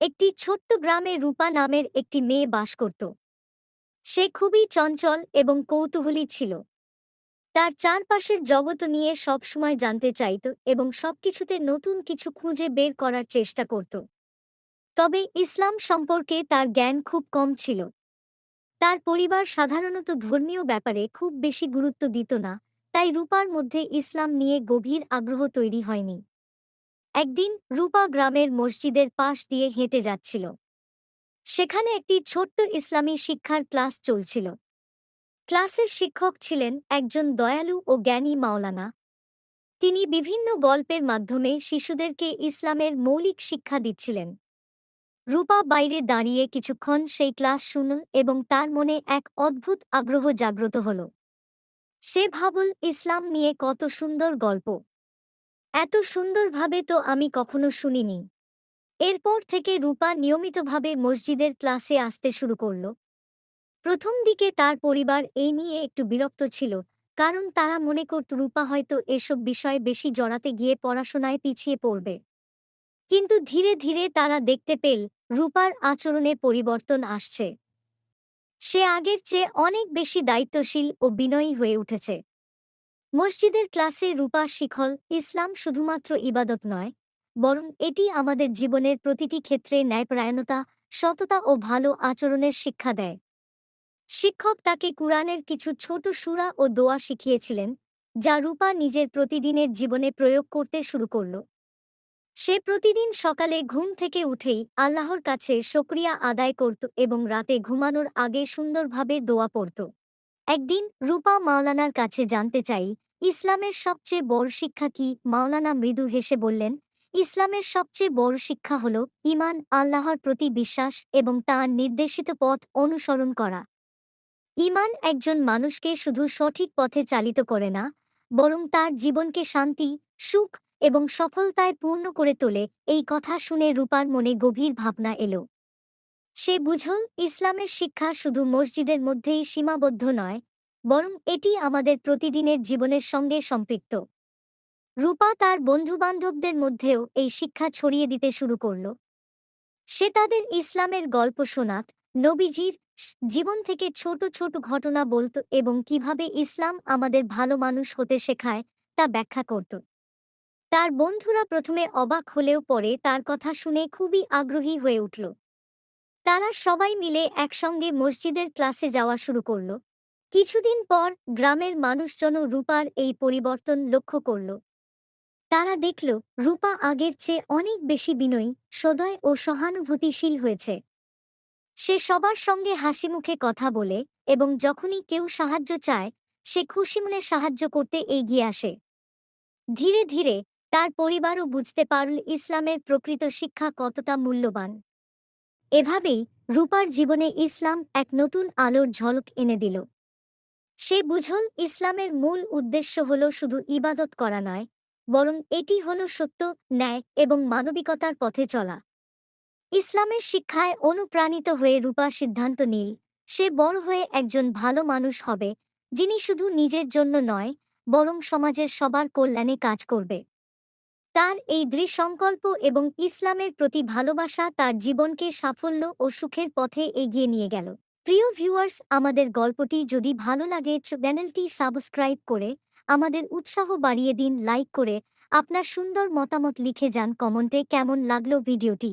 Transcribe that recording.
একটি ছোট্ট গ্রামে রূপা নামের একটি মেয়ে বাস করত। সে খুবই চঞ্চল এবং কৌতূহলী ছিল। তার চারপাশের জগৎ নিয়ে সবসময় জানতে চাইত এবং সবকিছুতে নতুন কিছু খুঁজে বের করার চেষ্টা করত। তবে ইসলাম সম্পর্কে তার জ্ঞান খুব কম ছিল। তার পরিবার সাধারণত ধর্মীয় ব্যাপারে খুব বেশি গুরুত্ব দিত না, তাই রূপার মধ্যে ইসলাম নিয়ে গভীর আগ্রহ তৈরি হয়নি। একদিন রূপা গ্রামের মসজিদের পাশ দিয়ে হেঁটে যাচ্ছিল। সেখানে একটি ছোট্ট ইসলামী শিক্ষার ক্লাস চলছিল। ক্লাসের শিক্ষক ছিলেন একজন দয়ালু ও জ্ঞানী মাওলানা। তিনি বিভিন্ন গল্পের মাধ্যমে শিশুদেরকে ইসলামের মৌলিক শিক্ষা দিচ্ছিলেন। রূপা বাইরে দাঁড়িয়ে কিছুক্ষণ সেই ক্লাস শুনল এবং তার মনে এক অদ্ভুত আগ্রহ জাগ্রত হল। সে ভাবল, ইসলাম নিয়ে কত সুন্দর গল্প। এত সুন্দরভাবে তো আমি কখনো শুনিনি। এরপর থেকে রূপা নিয়মিতভাবে মসজিদের ক্লাসে আসতে শুরু করল। প্রথম দিকে তার পরিবার এই নিয়ে একটু বিরক্ত ছিল, কারণ তারা মনে করত রূপা হয়তো এসব বিষয়ে বেশি জড়াতে গিয়ে পড়াশোনায় পিছিয়ে পড়বে। কিন্তু ধীরে ধীরে তারা দেখতে পেল, রূপার আচরণে পরিবর্তন আসছে। সে আগের চেয়ে অনেক বেশি দায়িত্বশীল ও বিনয়ী হয়ে উঠেছে। মসজিদের ক্লাসে রূপা শিখল, ইসলাম শুধুমাত্র ইবাদত নয়, বরং এটি আমাদের জীবনের প্রতিটি ক্ষেত্রে ন্যায়পরায়ণতা, সততা ও ভালো আচরণের শিক্ষা দেয়। শিক্ষক তাকে কুরআনের কিছু ছোট সুরা ও দোয়া শিখিয়েছিলেন, যা রূপা নিজের প্রতিদিনের জীবনে প্রয়োগ করতে শুরু করল। সে প্রতিদিন সকালে ঘুম থেকে উঠেই আল্লাহর কাছে সক্রিয়া আদায় করত এবং রাতে ঘুমানোর আগে সুন্দরভাবে দোয়া পড়ত। একদিন রূপা মাওলানার কাছে জানতে চাই ইসলামের সবচেয়ে বড় শিক্ষা কি? মাওলানা মৃদু হেসে বললেন, ইসলামের সবচেয়ে বড় শিক্ষা হল ইমান, আল্লাহর প্রতি বিশ্বাস এবং তার নির্দেশিত পথ অনুসরণ করা। ইমান একজন মানুষকে শুধু সঠিক পথে চালিত করে না, বরং তার জীবনকে শান্তি, সুখ এবং সফলতায় পূর্ণ করে তোলে। এই কথা শুনে রূপার মনে গভীর ভাবনা এলো। সে বুঝল, ইসলামের শিক্ষা শুধু মসজিদের মধ্যেই সীমাবদ্ধ নয় বরং এটি আমাদের প্রতিদিনের জীবনের সঙ্গে সম্পৃক্ত। রূপা তার বন্ধুবান্ধবদের মধ্যেও এই শিক্ষা ছড়িয়ে দিতে শুরু করল। সে তাদের ইসলামের গল্প শোনাত, নবীজির জীবন থেকে ছোট ছোট ঘটনা বলত এবং কীভাবে ইসলাম আমাদের ভালো মানুষ হতে শেখায় তা ব্যাখ্যা করত। তার বন্ধুরা প্রথমে অবাক হলেও পরে তার কথা শুনে খুবই আগ্রহী হয়ে উঠল। তারা সবাই মিলে একসঙ্গে মসজিদের ক্লাসে যাওয়া শুরু করল। কিছুদিন পর গ্রামের মানুষজনও রূপার এই পরিবর্তন লক্ষ্য করল। তারা দেখল, রূপা আগের চেয়ে অনেক বেশি বিনয়ী, সদয় ও সহানুভূতিশীল হয়েছে। সে সবার সঙ্গে হাসি মুখে কথা বলে এবং যখনই কেউ সাহায্য চায়, সে খুশি মনে সাহায্য করতে এগিয়ে আসে। ধীরে ধীরে তার পরিবারও বুঝতে পারল ইসলামের প্রকৃত শিক্ষা কতটা মূল্যবান। এভাবেই রূপার জীবনে ইসলাম এক নতুন আলোর ঝলক এনে দিল। সে বুঝল ইসলামের মূল উদ্দেশ্য হল শুধু ইবাদত করা নয়, বরং এটি হল সত্য, ন্যায় এবং মানবিকতার পথে চলা। ইসলামের শিক্ষায় অনুপ্রাণিত হয়ে রূপা সিদ্ধান্ত নীল, সে বড় হয়ে একজন ভালো মানুষ হবে, যিনি শুধু নিজের জন্য নয়, বরং সমাজের সবার কল্যাণে কাজ করবে। তার এই দৃঢ়সংকল্প এবং ইসলামের প্রতি ভালোবাসা তার জীবনকে সাফল্য ও সুখের পথে এগিয়ে নিয়ে গেল। প্রিয় ভিউয়ার্স আমাদের গল্পটি যদি ভালো লাগে চ্যানেলটি সাবস্ক্রাইব করে আমাদের উৎসাহ বাড়িয়ে দিন লাইক করে আপনার সুন্দর মতামত লিখে যান কমেন্টে কেমন লাগল ভিডিওটি